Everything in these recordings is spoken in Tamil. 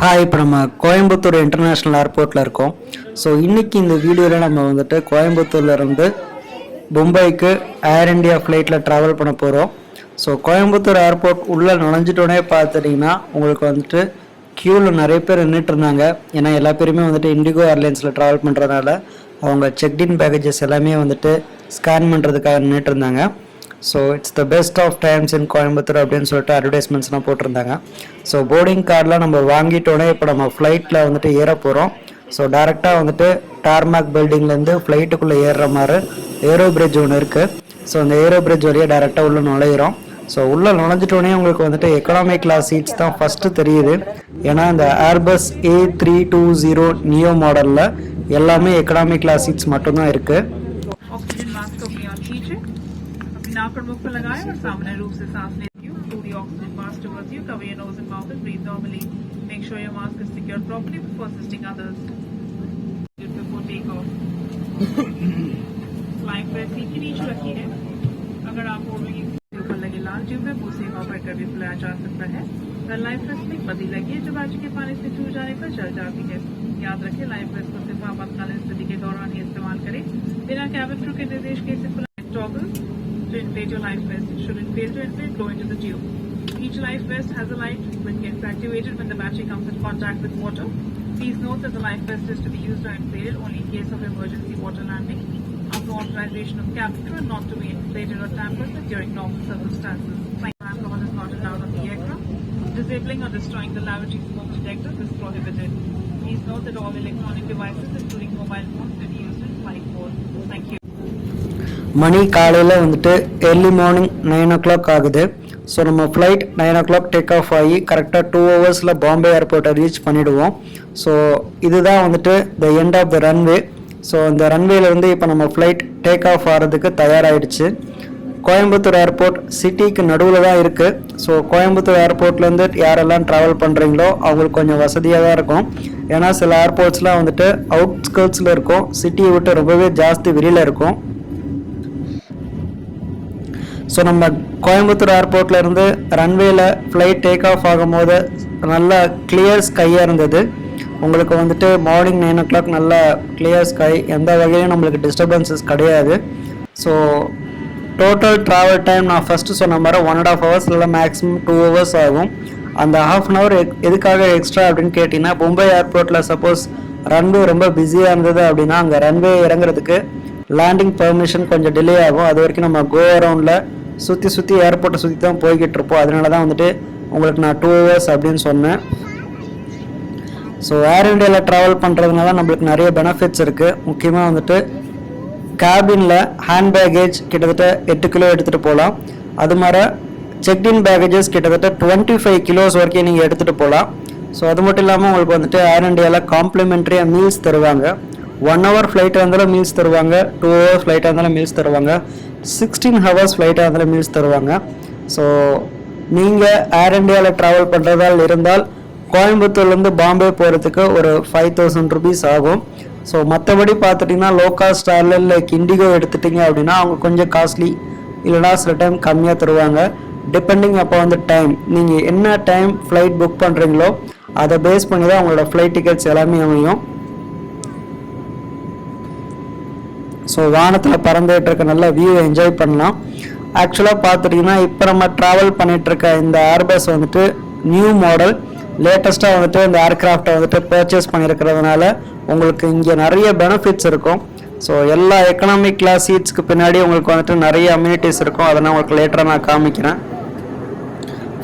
ஹாய் இப்போ நம்ம கோயம்புத்தூர் இன்டர்நேஷ்னல் ஏர்போர்ட்டில் இருக்கோம். ஸோ இன்றைக்கி இந்த வீடியோவில் நம்ம வந்துட்டு கோயம்புத்தூர்லேருந்து மும்பைக்கு ஏர் இண்டியா ஃப்ளைட்டில் ட்ராவல் பண்ண போகிறோம் ஸோ கோயம்புத்தூர் ஏர்போர்ட் உள்ளே நுழைஞ்சிட்டோன்னே பார்த்துட்டிங்கன்னா உங்களுக்கு வந்துட்டு க்யூவில் நிறைய பேர் நின்றுட்டு இருந்தாங்க. ஏன்னா எல்லா பேருமே வந்துட்டு இண்டிகோ ஏர்லைன்ஸில் ட்ராவல் பண்ணுறதுனால அவங்க செக்இன் பேக்கேஜஸ் எல்லாமே வந்துட்டு ஸ்கேன் பண்ணுறதுக்காக நின்றுட்டு இருந்தாங்க. So it's the best of times in Coimbatore அப்படின்னு சொல்லிட்டு அட்வர்டைஸ்மெண்ட்ஸ்லாம் போட்டிருந்தாங்க. ஸோ போர்டிங் கார்டெலாம் நம்ம வாங்கிட்டோன்னே இப்போ நம்ம ஃப்ளைட்டில் வந்துட்டு ஏற போகிறோம் ஸோ டேரெக்டாக வந்துட்டு டார்மாக் பில்டிங்லேருந்து ஃப்ளைட்டுக்குள்ளே ஏறுற மாதிரி ஏரோ பிரிட்ஜ் ஒன்று இருக்குது ஸோ அந்த ஏரோ பிரிட்ஜ் வழியாக டேரெக்டாக உள்ளே நுழையிறோம். ஸோ உள்ளே நுழைஞ்சிட்டோன்னே உங்களுக்கு வந்துட்டு எக்கனாமிக் கிளாஸ் சீட்ஸ் தான் ஃபஸ்ட்டு தெரியுது. ஏன்னா இந்த Airbus A three two zero neo மாடலில் எல்லாமே எக்கனாமிக் கிளாஸ் சீட்ஸ் மட்டும்தான் இருக்குது नाक और मुख पर लगाएँ और सामान्य रूप से सांस you through the oxygen mask towards you cover your nose and mouth mask is secured properly before assisting others. Good before take off. Life seat के नीचे रखी है। अगर आप लगे लाल ट्यूब है उसे ऑपर कर भी बुलाया जा सकता है। लाइफ वेस्ट में लगी है जो बाजू के पानी से छू जाने पर जल जाती है। याद रखें लाइफ वेस्ट को सिर्फ़ आपातकालीन स्थिति के दौरान ही इस्तेमाल करें। बिना कैबिन के निर्देश के सिर्फ़ toggle. To inflate your life vest. Should it fail to inflate, blow into the tube. Each life vest has a light which gets activated when the battery comes in contact with water. Please note that the life vest is to be used or inflated only in case of emergency water landing. After authorization of cabin crew not to be inflated or tampered with during normal circumstances. Flying alcohol is not allowed on the aircraft. Disabling or destroying the lavatory smoke detectors is prohibited. Please note that all electronic devices, including mobile phones, will be used in flight mode. Thank you. மணி காலையில் வந்துட்டு early morning nine o'clock ஆகுது. ஸோ நம்ம flight nine o'clock take off ஆகி கரெக்டாக டூ ஹவர்ஸில் பாம்பே ஏர்போர்ட்டை ரீச் பண்ணிவிடுவோம் ஸோ இதுதான் வந்துட்டு the end of the runway so இந்த ரன்வேலேருந்து இப்போ நம்ம ஃப்ளைட் டேக் ஆஃப் ஆகிறதுக்கு தயாராகிடுச்சு கோயம்புத்தூர் ஏர்போர்ட் சிட்டிக்கு நடுவில் தான் இருக்குது ஸோ கோயம்புத்தூர் ஏர்போர்ட்லேருந்து யாரெல்லாம் ட்ராவல் பண்ணுறீங்களோ அவங்களுக்கு கொஞ்சம் வசதியாக தான் இருக்கும். ஏன்னா சில ஏர்போர்ட்ஸ்லாம் வந்துட்டு அவுட்ஸ்கர்ட்ஸில் இருக்கும். சிட்டியை விட்டு ரொம்பவே ஜாஸ்தி வெளியில் இருக்கும். ஸோ நம்ம கோயம்புத்தூர் ஏர்போர்ட்லேருந்து இருந்து ஃப்ளைட் டேக் ஆஃப் ஆகும்போது நல்ல கிளியர் ஸ்கையாக இருந்தது. உங்களுக்கு வந்துட்டு மார்னிங் நைன் ஓ கிளாக் நல்ல கிளியர் ஸ்கை எந்த வகையிலும் நம்மளுக்கு டிஸ்டர்பன்சஸ் கிடையாது. ஸோ டோட்டல் ட்ராவல் டைம் நான் ஃபஸ்ட்டு சொன்ன மாதிரி ஒன் அண்ட் ஆஃப் ஹவர்ஸ் இல்லை மேக்ஸிமம் டூ ஹவர்ஸ் ஆகும். அந்த ஹாஃப் அன் ஹவர் எதுக்காக எக்ஸ்ட்ரா அப்படின்னு கேட்டிங்கன்னா மும்பை ஏர்போர்ட்டில் சப்போஸ் ரன்வே ரொம்ப பிஸியாக இருந்தது அப்படின்னா அங்கே ரன்வே இறங்குறதுக்கு லேண்டிங் பெர்மிஷன் கொஞ்சம் டிலே ஆகும். அது வரைக்கும் நம்ம கோ அரவுண்டில் சுற்றி சுற்றி ஏர்போர்ட்டை சுற்றி தான் போய்கிட்டு இருப்போம் அதனால தான் வந்துட்டு உங்களுக்கு நான் டூ ஹவர்ஸ் அப்படின்னு சொன்னேன். ஸோ ஏர் இண்டியாவில் ட்ராவல் பண்ணுறதுனால நம்மளுக்கு நிறைய பெனிஃபிட்ஸ் இருக்குது முக்கியமாக வந்துட்டு கேபினில் ஹேண்ட் பேக்கேஜ் கிட்டத்தட்ட எட்டு கிலோ எடுத்துகிட்டு போகலாம் அது மாதிரி செக்இன் பேக்கேஜஸ் கிட்டத்தட்ட டுவெண்ட்டி ஃபைவ் கிலோஸ் வரைக்கும் நீங்கள் எடுத்துகிட்டு போகலாம் ஸோ அது மட்டும் இல்லாமல் உங்களுக்கு வந்துட்டு ஏர் இண்டியாவில் காம்ப்ளிமெண்ட்ரியாக மீல்ஸ் தருவாங்க. ஒன் ஹவர் ஃப்ளைட்டாக இருந்தாலும் மீல்ஸ் தருவாங்க. டூ ஹவர்ஸ் ஃப்ளைட்டாக இருந்தாலும் மீல்ஸ் தருவாங்க. சிக்ஸ்டீன் ஹவர்ஸ் ஃப்ளைட்டாக அதில் மீல்ஸ் தருவாங்க. ஸோ நீங்கள் ஏர் இண்டியாவில் ட்ராவல் பண்ணுறதால் இருந்தால் கோயம்புத்தூர்லேருந்து பாம்பே போகிறதுக்கு ஒரு ஃபைவ் தௌசண்ட் ருபீஸ் ஆகும். ஸோ மற்றபடி பார்த்துட்டிங்கன்னா low cost airline like IndiGo எடுத்துட்டிங்க அப்படின்னா அவங்க கொஞ்சம் காஸ்ட்லி இல்லைனா சில டைம் கம்மியாக தருவாங்க. டிபெண்டிங் அப்போ வந்து டைம் நீங்கள் என்ன டைம் ஃப்ளைட் புக் பண்ணுறீங்களோ அதை பேஸ் பண்ணி தான் அவங்களோட ஃப்ளைட் டிக்கெட்ஸ் எல்லாமே அமையும். ஸோ வானத்தில் பறந்துகிட்டு இருக்க நல்ல வியூ என்ஜாய் பண்ணலாம். ஆக்சுவலாக பார்த்துட்டிங்கன்னா இப்போ நம்ம ட்ராவல் பண்ணிகிட்ருக்க இந்த ஏர்பஸ் வந்துட்டு நியூ மாடல் லேட்டஸ்ட்டாக வந்துட்டு இந்த ஏர்கிராஃப்டை வந்துட்டு பர்ச்சேஸ் பண்ணியிருக்கிறதுனால உங்களுக்கு இங்கே நிறைய பெனிஃபிட்ஸ் இருக்கும். ஸோ எல்லா எக்கனாமிக் கிளாஸ் சீட்ஸ்க்கு பின்னாடி உங்களுக்கு வந்துட்டு நிறைய அம்யூனிட்டிஸ் இருக்கும். அதை நான் உங்களுக்கு லேட்டராக நான் காமிக்கிறேன்.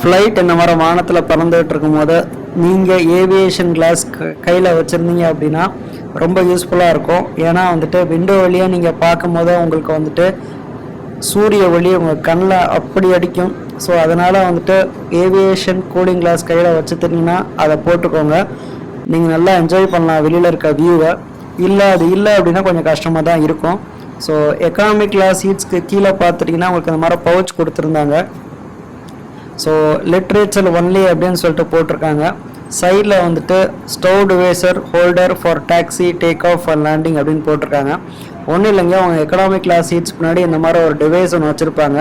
ஃப்ளைட் இந்த மாதிரி வானத்தில் பறந்துகிட்டு இருக்கும்போது நீங்கள் ஏவியேஷன் கிளாஸ் கையில் வச்சுருந்தீங்க அப்படின்னா ரொம்ப யூஸ்ஃபுல்லாக இருக்கும். ஏன்னா வந்துட்டு விண்டோ வழியாக நீங்கள் பார்க்கும்போது உங்களுக்கு வந்துட்டு சூரிய ஒளி உங்கள் கண்ணில் அப்படி அடிக்கும். ஸோ அதனால் வந்துட்டு ஏவியேஷன் கூலிங் கிளாஸ் கையில் வச்சுருந்தீங்கன்னா அதை போட்டுக்கோங்க. நீங்கள் நல்லா என்ஜாய் பண்ணலாம் வெளியில் இருக்க வியூவை இல்லை அது இல்லை அப்படின்னா கொஞ்சம் கஷ்டமாக தான் இருக்கும். ஸோ எக்கனாமிக் கிளாஸ் சீட்ஸ்க்கு கீழே பார்த்துட்டிங்கன்னா உங்களுக்கு இந்த மாதிரி பவுச் கொடுத்துருந்தாங்க. ஸோ லிட்ரேச்சர் ஒன்லி அப்படின்னு சொல்லிட்டு போட்டிருக்காங்க. சைடில் வந்துட்டு stow visor holder for taxi take off for landing அப்படின்னு போட்டிருக்காங்க. ஒன்றும் இல்லைங்க அவங்க எக்கனாமிக் கிளாஸ் சீட்ஸ் முன்னாடி இந்த மாதிரி ஒரு டிவைஸ் ஒன்று வச்சுருப்பாங்க.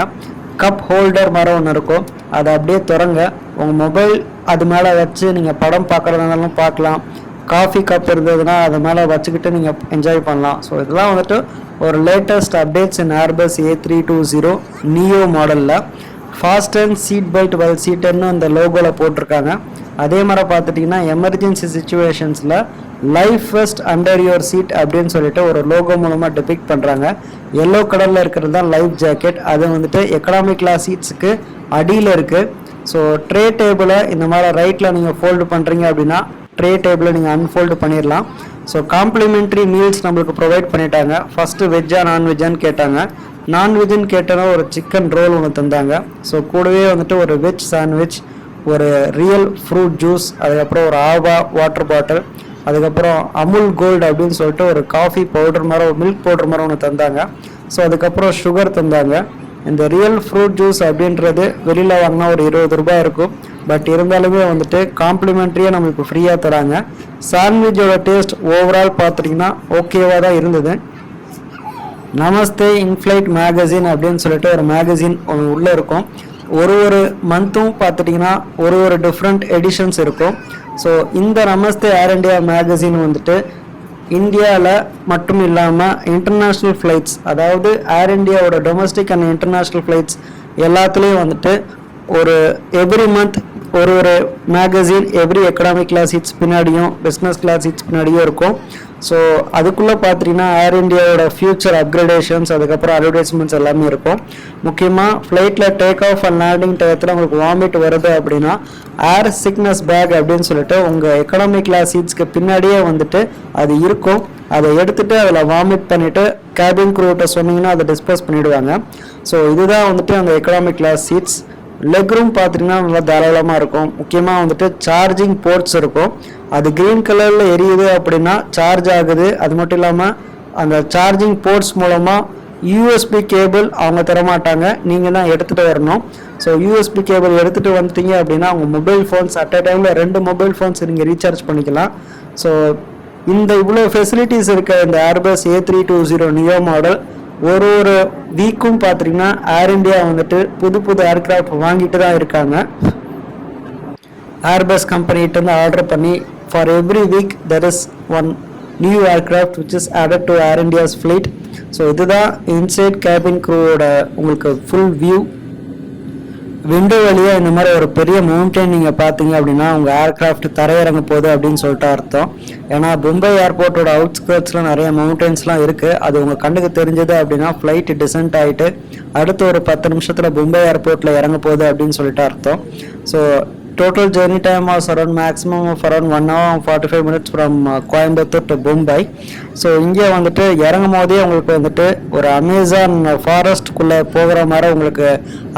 கப் ஹோல்டர் மாதிரி ஒன்று இருக்கும். அதை அப்படியே திறங்க உங்கள் மொபைல் அது மேலே வச்சு நீங்கள் படம் பார்க்குறதுனாலும் பார்க்கலாம். காஃபி கப் இருந்ததுன்னா அது மேலே வச்சுக்கிட்டு நீங்கள் என்ஜாய் பண்ணலாம். ஸோ இதெல்லாம் வந்துட்டு ஒரு latest updates in Airbus A three two zero neo மாடலில் fasten seat belt well சீட்டுன்னு அந்த லோகோவில் போட்டிருக்காங்க. அதே மாதிரி பார்த்துட்டிங்கன்னா emergency சுச்சுவேஷன்ஸில் life vest under your seat அப்படின்னு சொல்லிட்டு ஒரு லோகோ மூலமாக டெபிக் பண்ணுறாங்க எல்லோ கலரில் இருக்கிறது தான் லைஃப் ஜாக்கெட் அது வந்துட்டு எக்கனாமிக் கிளாஸ் சீட்ஸுக்கு அடியில் இருக்குது ஸோ ட்ரே டேபிளை இந்த மாதிரி ரைட்டில் நீங்கள் ஃபோல்டு பண்ணுறீங்க அப்படின்னா ட்ரே டேபிளை நீங்கள் அன்ஃபோல்டு பண்ணிடலாம். ஸோ காம்ப்ளிமெண்ட்ரி மீல்ஸ் நம்மளுக்கு ப்ரொவைட் பண்ணிட்டாங்க. ஃபஸ்ட்டு வெஜ்ஜா நான்வெஜ்ஜான்னு கேட்டாங்க. நான்வெஜ்னு கேட்டனா ஒரு சிக்கன் ரோல் ஒன்று தந்தாங்க. ஸோ கூடவே வந்துட்டு ஒரு வெஜ் சாண்ட்விச் ஒரு ரியல் ஃப்ரூட் ஜூஸ் அதுக்கப்புறம் ஒரு ஆவா வாட்டர் பாட்டில் அதுக்கப்புறம் அமுல் கோல்டு அப்படின்னு சொல்லிட்டு ஒரு காஃபி பவுடர் மாதிரி ஒரு மில்க் பவுடர் மாதிரி ஒன்று தந்தாங்க. ஸோ அதுக்கப்புறம் சுகர் தந்தாங்க. இந்த ரியல் ஃப்ரூட் ஜூஸ் அப்படின்றது வெளியில் வாங்கினா ஒரு இருபது ரூபாய் இருக்கும். பட் இருந்தாலுமே வந்துட்டு காம்ப்ளிமெண்ட்ரியாக நம்மளுக்கு ஃப்ரீயாக தராங்க. சாண்ட்விச்சோட டேஸ்ட் ஓவரால் பார்த்துட்டிங்கன்னா ஓகேவாக தான் இருந்தது. நமஸ்தே இன்ஃப்ளைட் மேகசின் அப்படின்னு சொல்லிட்டு ஒரு மேகசின் ஒன்று உள்ளே இருக்கும். ஒரு ஒரு மந்த்தும் பார்த்துட்டிங்கன்னா ஒரு ஒரு டிஃப்ரெண்ட் எடிஷன்ஸ் இருக்கும். ஸோ இந்த நமஸ்தே ஏர் இண்டியா மேகசின் வந்துட்டு இந்தியாவில் மட்டும் இல்லாமல் இன்டர்நேஷ்னல் ஃப்ளைட்ஸ் அதாவது ஏர் இண்டியாவோட டொமஸ்டிக் அண்ட் இன்டர்நேஷ்னல் ஃப்ளைட்ஸ் எல்லாத்துலேயும் வந்துட்டு ஒரு எவ்ரி மந்த் ஒரு ஒரு magazine every economic class seats பின்னாடியும் பிஸ்னஸ் கிளாஸ் சீட்ஸ் பின்னாடியும் இருக்கும். ஸோ அதுக்குள்ளே பார்த்தீங்கன்னா ஏர் இண்டியாவோட ஃபியூச்சர் அப்கிரேடேஷன்ஸ் அதுக்கப்புறம் அட்வர்டைஸ்மெண்ட்ஸ் எல்லாமே இருக்கும். முக்கியமாக ஃப்ளைட்டில் டேக் ஆஃப் அண்ட் லேண்டிங் டயத்தில் உங்களுக்கு வாமிட் வருது அப்படின்னா ஏர் சிக்னஸ் பேக் அப்படின்னு சொல்லிட்டு உங்கள் எக்கனாமிக் கிளாஸ் சீட்ஸ்க்கு பின்னாடியே வந்துட்டு அது இருக்கும். அதை எடுத்துகிட்டு அதில் வாமிட் பண்ணிவிட்டு கேபின் குரூட்டை சொன்னீங்கன்னா அதை டிஸ்போஸ் பண்ணிவிடுவாங்க ஸோ இதுதான் வந்துட்டு அந்த economic class seats leg room பார்த்தீங்கன்னா நல்லா தாராளமாக இருக்கும். முக்கியமாக வந்துட்டு சார்ஜிங் போர்ட்ஸ் இருக்கும். அது க்ரீன் கலரில் எரியுது அப்படின்னா சார்ஜ் ஆகுது. அது மட்டும் இல்லாமல் அந்த சார்ஜிங் போர்ட்ஸ் மூலமாக யூஎஸ்பி கேபிள் அவங்க தரமாட்டாங்க. நீங்கள் தான் எடுத்துகிட்டு வரணும். ஸோ யூஎஸ்பி கேபிள் எடுத்துகிட்டு வந்துட்டீங்க அப்படின்னா உங்கள் மொபைல் ஃபோன்ஸ் அட் அ டைமில் ரெண்டு மொபைல் ஃபோன்ஸ் நீங்கள் ரீசார்ஜ் பண்ணிக்கலாம். ஸோ இந்த இவ்வளோ ஃபெசிலிட்டிஸ் இருக்க இந்த Airbus A three two zero neo model ஒரு ஒரு வீக்கும் பார்த்தீங்கன்னா ஏர் இண்டியா வந்துட்டு புது புது ஏர்கிராஃப்ட் வாங்கிட்டு தான் இருக்காங்க. ஏர்பஸ் கம்பெனிகிட்ட இருந்து ஆர்டர் பண்ணி for every week there is one new aircraft which is added to Air India's flight so இதுதான் இன்சைட் கேபின் க்ரூவோட உங்களுக்கு ஃபுல் வியூ விண்டோ வழியாக இந்த மாதிரி ஒரு பெரிய மவுண்டைன் நீங்கள் பார்த்தீங்க அப்படின்னா உங்கள் ஏர்கிராஃப்ட் தரையிறங்க போகுது அப்படின்னு சொல்லிட்டு அர்த்தம். ஏன்னா மும்பை ஏர்போர்ட்டோட அவுட்ஸ்கர்ட்ஸில் நிறைய மவுண்டைன்ஸ்லாம் இருக்குது அது உங்கள் கண்ணுக்கு தெரிஞ்சது அப்படின்னா ஃப்ளைட் டிசென்ட் ஆகிட்டு அடுத்த ஒரு பத்து நிமிஷத்தில் மும்பை ஏர்போர்ட்டில் இறங்க போகுது அப்படின்னு சொல்லிட்டு அர்த்தம். So total journey time was around maximum of around one hour forty five minutes from Coimbatore to Mumbai so இங்கே வந்துட்டு இறங்கும் போதே உங்களுக்கு வந்துட்டு ஒரு அமேசான் ஃபாரஸ்ட்குள்ளே போகிற மாதிரி உங்களுக்கு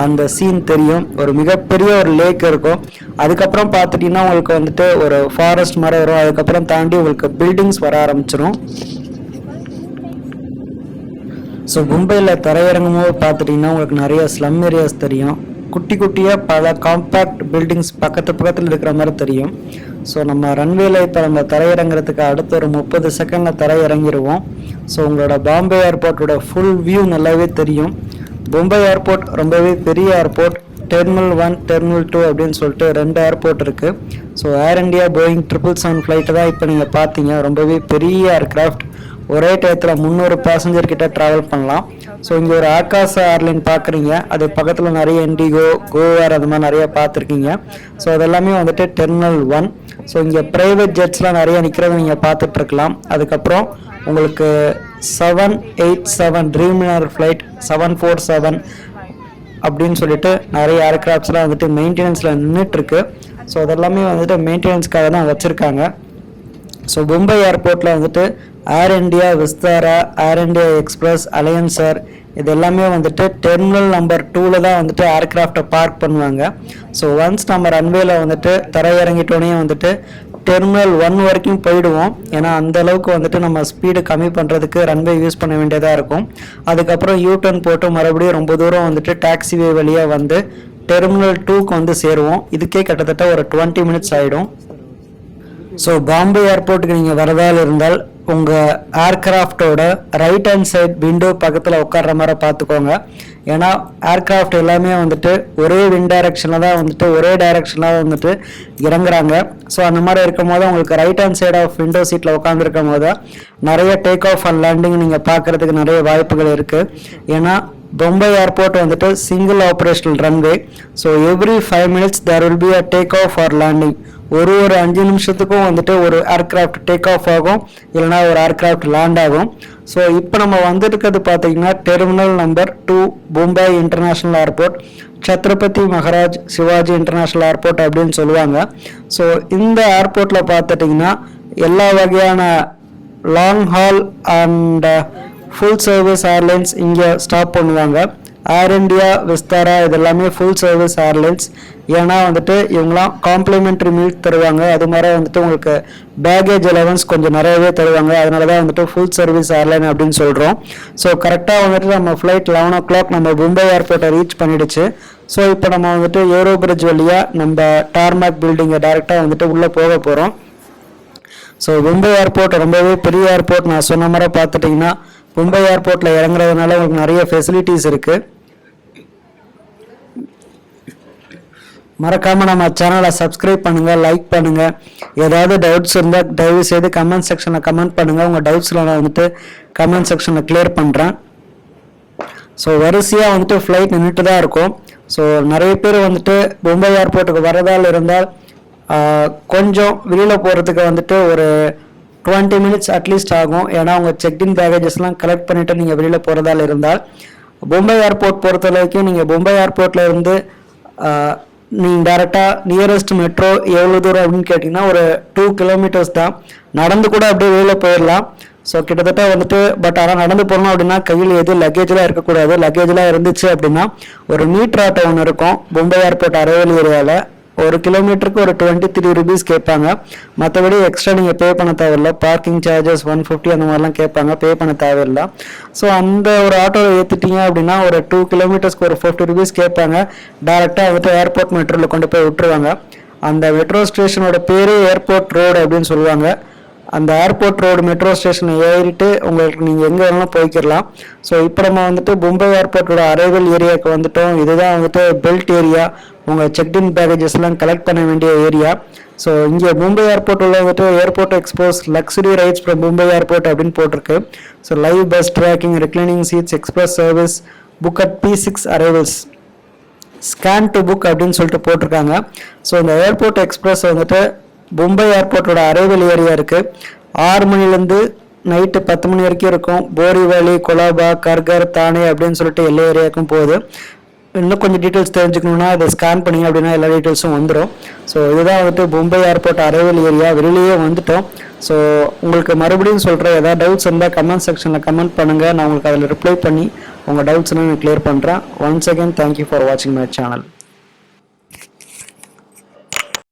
அந்த சீன் தெரியும். ஒரு மிகப்பெரிய ஒரு லேக் இருக்கும். அதுக்கப்புறம் பார்த்துட்டிங்கன்னா உங்களுக்கு வந்துட்டு ஒரு ஃபாரஸ்ட் மாதிரி வரும். அதுக்கப்புறம் தாண்டி உங்களுக்கு பில்டிங்ஸ் வர ஆரம்பிச்சிடும் ஸோ மும்பையில் தரையிறங்கும் போது பார்த்துட்டிங்கன்னா உங்களுக்கு நிறைய ஸ்லம் ஏரியாஸ் தெரியும். குட்டி குட்டியாக பல காம்பேக்ட் பில்டிங்ஸ் பக்கத்து பக்கத்தில் இருக்கிற மாதிரி தெரியும். ஸோ நம்ம ரன்வேல இப்போ நம்ம தரையிறங்குறதுக்கு அடுத்த ஒரு முப்பது செகண்டில் தரையிறங்கிடுவோம் ஸோ உங்களோட பாம்பே ஏர்போர்ட்டோட ஃபுல் வியூ நல்லாவே தெரியும். பொம்பை ஏர்போர்ட் ரொம்பவே பெரிய airport terminal one terminal two அப்படின்னு சொல்லிட்டு ரெண்டு ஏர்போர்ட் இருக்குது so Air India Boeing triple seven flight தான் இப்போ நீங்கள் பார்த்தீங்க. ரொம்பவே பெரிய ஏர்கிராஃப்ட் ஒரே டயத்தில் முந்நூறு பேசஞ்சர் கிட்ட ட்ராவல் பண்ணலாம். ஸோ இங்கே ஒரு ஆகாச ஏர்லைன் பார்க்குறீங்க அது பக்கத்தில் நிறைய இண்டிகோ கோவார் அது மாதிரி நிறைய பார்த்துருக்கீங்க ஸோ அதெல்லாமே வந்துட்டு டெர்மினல் ஒன் ஸோ இங்கே ப்ரைவேட் ஜெட்ஸ்லாம் நிறைய நிற்கிறத நீங்கள் பார்த்துட்ருக்கலாம். அதுக்கப்புறம் உங்களுக்கு seven eight seven Dreamliner flight seven four seven அப்படின்னு சொல்லிட்டு நிறைய ஏர்கிராஃப்ட்ஸ்லாம் வந்துட்டு மெயின்டெனன்ஸில் நின்றுட்டுருக்கு ஸோ அதெல்லாமே வந்துட்டு மெயின்டெனன்ஸ்க்காக தான் வச்சுருக்காங்க. ஸோ மும்பை ஏர்போர்ட்டில் வந்துட்டு Air India Vistara Air India Express Alliance Air இது எல்லாமே வந்துட்டு டெர்மினல் நம்பர் டூவில் தான் வந்துட்டு ஏர்கிராஃப்டை பார்க் பண்ணுவாங்க. ஸோ ஒன்ஸ் நம்ம ரன்வேல வந்துட்டு தரையிறங்கிட்டோனே வந்துட்டு டெர்மினல் ஒன் வரைக்கும் போயிடுவோம். ஏன்னா அந்த அளவுக்கு வந்துட்டு நம்ம ஸ்பீடு கம்மி பண்ணுறதுக்கு ரன்வே யூஸ் பண்ண வேண்டியதாக இருக்கும். அதுக்கப்புறம் யூ டர்ன் போட்டு மறுபடியும் ரொம்ப தூரம் வந்துட்டு டாக்ஸிவே வழியாக வந்து டெர்மினல் டூக்கு வந்து சேருவோம். இதுக்கே கிட்டத்தட்ட ஒரு டுவெண்ட்டி மினிட்ஸ் ஆகிடும் ஸோ பாம்பே ஏர்போர்ட்டுக்கு நீங்கள் வரதால் இருந்தால் உங்கள் ஏர்கிராஃப்டோட ரைட் ஹேண்ட் சைட் விண்டோ பக்கத்தில் உட்கார்ற மாதிரி பார்த்துக்கோங்க. ஏன்னா ஏர்கிராஃப்ட் எல்லாமே வந்துட்டு ஒரே வின் டைரக்ஷனில் தான் வந்துட்டு ஒரே டைரக்ஷனில் தான் வந்துட்டு இறங்குறாங்க. ஸோ அந்த மாதிரி இருக்கும் போது உங்களுக்கு right hand side of window சீட்டில் உட்காந்துருக்கும் போது நிறைய டேக் ஆஃப் அண்ட் லேண்டிங் நீங்கள் பார்க்குறதுக்கு நிறைய வாய்ப்புகள் இருக்குது ஏன்னா பொம்பை ஏர்போர்ட் வந்துட்டு single operational runway so every five minutes there will be a take off or landing ஒரு ஒரு அஞ்சு நிமிஷத்துக்கும் வந்துட்டு ஒரு ஏர்கிராஃப்ட் டேக் ஆஃப் ஆகும். இல்லைனா ஒரு ஏர்கிராஃப்ட் லேண்ட் ஆகும். ஸோ இப்போ நம்ம வந்துருக்கிறது பார்த்தீங்கன்னா terminal number two Mumbai international airport Chhatrapati Maharaj Shivaji international airport அப்படின்னு சொல்லுவாங்க. ஸோ இந்த ஏர்போர்ட்டில் பார்த்துட்டிங்கன்னா எல்லா வகையான long haul and full service airlines இங்கே ஸ்டாப் பண்ணுவாங்க. ஏர் இண்டியா விஸ்தாரா இதெல்லாமே ஃபுல் சர்வீஸ் ஏர்லைன்ஸ் ஏன்னா வந்துட்டு இவங்களாம் காம்ப்ளிமெண்ட்ரி மீட் தருவாங்க. அது மாதிரி வந்துட்டு உங்களுக்கு பேகேஜ் அலவன்ஸ் கொஞ்சம் நிறையவே தருவாங்க. அதனால தான் வந்துட்டு ஃபுல் சர்வீஸ் ஏர்லைன் அப்படின்னு சொல்கிறோம் ஸோ கரெக்டாக வந்துட்டு நம்ம ஃப்ளைட் லெவன் ஓ கிளாக் நம்ம மும்பை ஏர்போர்ட்டை ரீச் பண்ணிடுச்சு. ஸோ இப்போ நம்ம வந்துட்டு ஏரோ பிரிட்ஜ் வழியாக நம்ம டார்மேக் பில்டிங்கை டேரெக்டாக வந்துட்டு உள்ளே போக போகிறோம் ஸோ மும்பை ஏர்போர்ட் ரொம்பவே பெரிய ஏர்போர்ட் நான் சொன்ன மாதிரி பார்த்துட்டிங்கன்னா மும்பை ஏர்போர்ட்டில் இறங்குறதுனால உங்களுக்கு நிறைய ஃபெசிலிட்டிஸ் இருக்குது மறக்காமல் நம்ம சேனலை சப்ஸ்கிரைப் பண்ணுங்கள் லைக் பண்ணுங்கள் ஏதாவது டவுட்ஸ் இருந்தால் தயவு செய்து கமெண்ட் செக்ஷனில் கமெண்ட் பண்ணுங்கள் உங்கள் டவுட்ஸில் நான் வந்துட்டு கமெண்ட் செக்ஷனில் கிளியர் பண்ணுறேன் ஸோ வரிசையாக வந்துட்டு ஃப்ளைட் நின்றுட்டு தான் இருக்கும். ஸோ நிறைய பேர் வந்துட்டு மும்பை ஏர்போர்ட்டுக்கு வரதால் இருந்தால் கொஞ்சம் வெளியில் போகிறதுக்கு வந்துட்டு ஒரு டுவெண்ட்டி மினிட்ஸ் அட்லீஸ்ட் ஆகும். ஏன்னா உங்கள் செக்இன் பேகேஜஸ்லாம் கலெக்ட் பண்ணிவிட்டு நீங்கள் வெளியில் போகிறதால இருந்தால் பொம்பை ஏர்போர்ட் பொறுத்த வரைக்கும் நீங்கள் பொம்பை ஏர்போர்ட்டில் இருந்து நீங்கள் டேரெக்டாக நியரஸ்ட் மெட்ரோ எவ்வளோ தூரம் அப்படின்னு கேட்டிங்கன்னா ஒரு டூ கிலோமீட்டர்ஸ் தான். நடந்து கூட அப்படியே வெளியில் போயிடலாம். ஸோ கிட்டத்தட்ட வந்துட்டு பட் ஆனால் நடந்து போகணும் அப்படின்னா கையில் எது லக்கேஜ்லாம் இருக்கக்கூடாது. லக்கேஜ்லாம் இருந்துச்சு அப்படின்னா ஒரு மீட்ரு ஆட்டோ ஒன்று இருக்கும். மும்பை ஏர்போர்ட் அரைவல் ஏரியாவில் ஒரு கிலோமீட்டருக்கு ஒரு டுவெண்ட்டி த்ரீ ருபீஸ் கேட்பாங்க. மற்றபடி எக்ஸ்ட்ரா நீங்கள் பே பண்ண தேவையில்ல. பார்க்கிங் சார்ஜஸ் ஒன் ஃபிஃப்டி அந்த மாதிரிலாம் கேட்பாங்க. பே பண்ண தேவையில்ல. ஸோ அந்த ஒரு ஆட்டோவை ஏற்றிட்டீங்க அப்படின்னா ஒரு டூ கிலோமீட்டர்ஸ்க்கு ஒரு ஃபிஃப்டி ருபீஸ் கேட்பாங்க. டேரெக்டாக வந்துட்டு ஏர்போர்ட் மெட்ரோவில் கொண்டு போய் விட்டுருவாங்க. அந்த மெட்ரோ ஸ்டேஷனோட பேரே ஏர்போர்ட் ரோடு அப்படின்னு சொல்லுவாங்க. அந்த ஏர்போர்ட் ரோடு மெட்ரோ ஸ்டேஷனை ஏறிட்டு உங்களுக்கு நீங்கள் எங்கே வேணாலும் போய்க்கிடலாம். ஸோ இப்போ நம்ம வந்துட்டு மும்பை ஏர்போர்ட்டோட அரைவல் ஏரியாவுக்கு வந்துட்டோம். இதுதான் வந்துட்டு பெல்ட் ஏரியா உங்கள் செக்இன் பேக்கேஜஸ்லாம் கலெக்ட் பண்ண வேண்டிய ஏரியா ஸோ இங்கே மும்பை ஏர்போர்ட் உள்ள வந்துட்டு airport express luxury rides from Mumbai airport அப்படின்னு போட்டிருக்கு. So live bus tracking reclining seats express service book at P six arrivals scan to book அப்படின்னு சொல்லிட்டு போட்டிருக்காங்க. ஸோ இந்த ஏர்போர்ட் எக்ஸ்பிரஸ் வந்துட்டு மும்பை ஏர்போர்ட்டோட அரைவல் ஏரியா இருக்குது ஆறு மணிலேருந்து நைட்டு பத்து மணி வரைக்கும் இருக்கும். போரிவலி கொலாபா கர்கர் தானே அப்படின்னு சொல்லிட்டு எல்லா ஏரியாவுக்கும் போகுது. இன்னும் கொஞ்சம் டீட்டெயில்ஸ் தெரிஞ்சுக்கணுன்னா அதை ஸ்கேன் பண்ணி அப்படின்னா எல்லா டீட்டெயில்ஸும் வந்துடும் ஸோ இதுதான் வந்துட்டு மும்பை ஏர்போர்ட் அரைவல் ஏரியா வெளியிலேயே வந்துட்டோம். ஸோ உங்களுக்கு மறுபடியும் சொல்கிறேன் ஏதாவது டவுட்ஸ் இருந்தால் கமெண்ட் செக்ஷனில் கமெண்ட் பண்ணுங்கள் நான் உங்களுக்கு அதில் ரிப்ளை பண்ணி உங்கள் டவுட்ஸ்லாம் நான் கிளியர் பண்ணுறேன் once again thank you for வாட்சிங் மை சேனல்